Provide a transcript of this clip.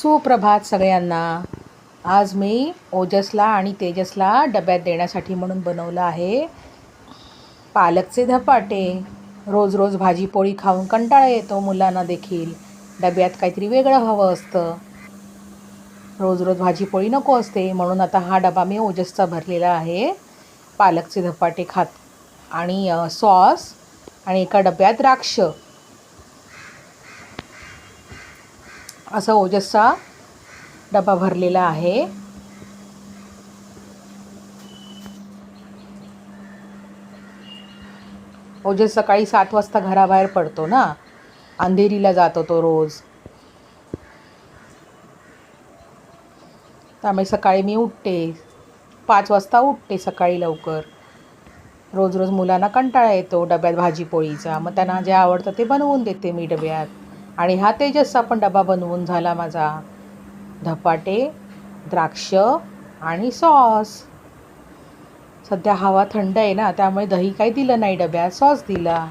सुप्रभात सगळ्यांना. आज मी ओजसला आणि तेजसला डब्यात देण्यासाठी म्हणून बनवलं आहे पालकचे धपाटे. रोज रोज भाजीपोळी खाऊन कंटाळा येतो मुलांना देखील. डब्यात काहीतरी वेगळं हवं असतं. रोज रोज भाजीपोळी नको असते म्हणून आता हा डबा मी ओजसचा भरलेला आहे. पालकचे धपाटे खात आणि सॉस आणि एका डब्यात द्राक्ष. असं ओजसचा डबा भरलेला आहे. ओजस सकाळी सात वाजता घराबाहेर पडतो ना? अंधेरीला जातो तो रोज. त्यामुळे सकाळी मी उठते. पाच वाजता उठते सकाळी लवकर. रोज रोज मुलांना कंटाळा येतो डब्यात भाजी पोळीचा मग त्यांना जे आवडतं ते बनवून देते मी डब्यात. आणि हा तेजसचा पण डबा बनवून झाला माझा. धपाटे द्राक्ष आणि सॉस. सध्या हवा थंड आहे ना त्यामुळे दही काही दिलं नाही डब्यात सॉस दिला.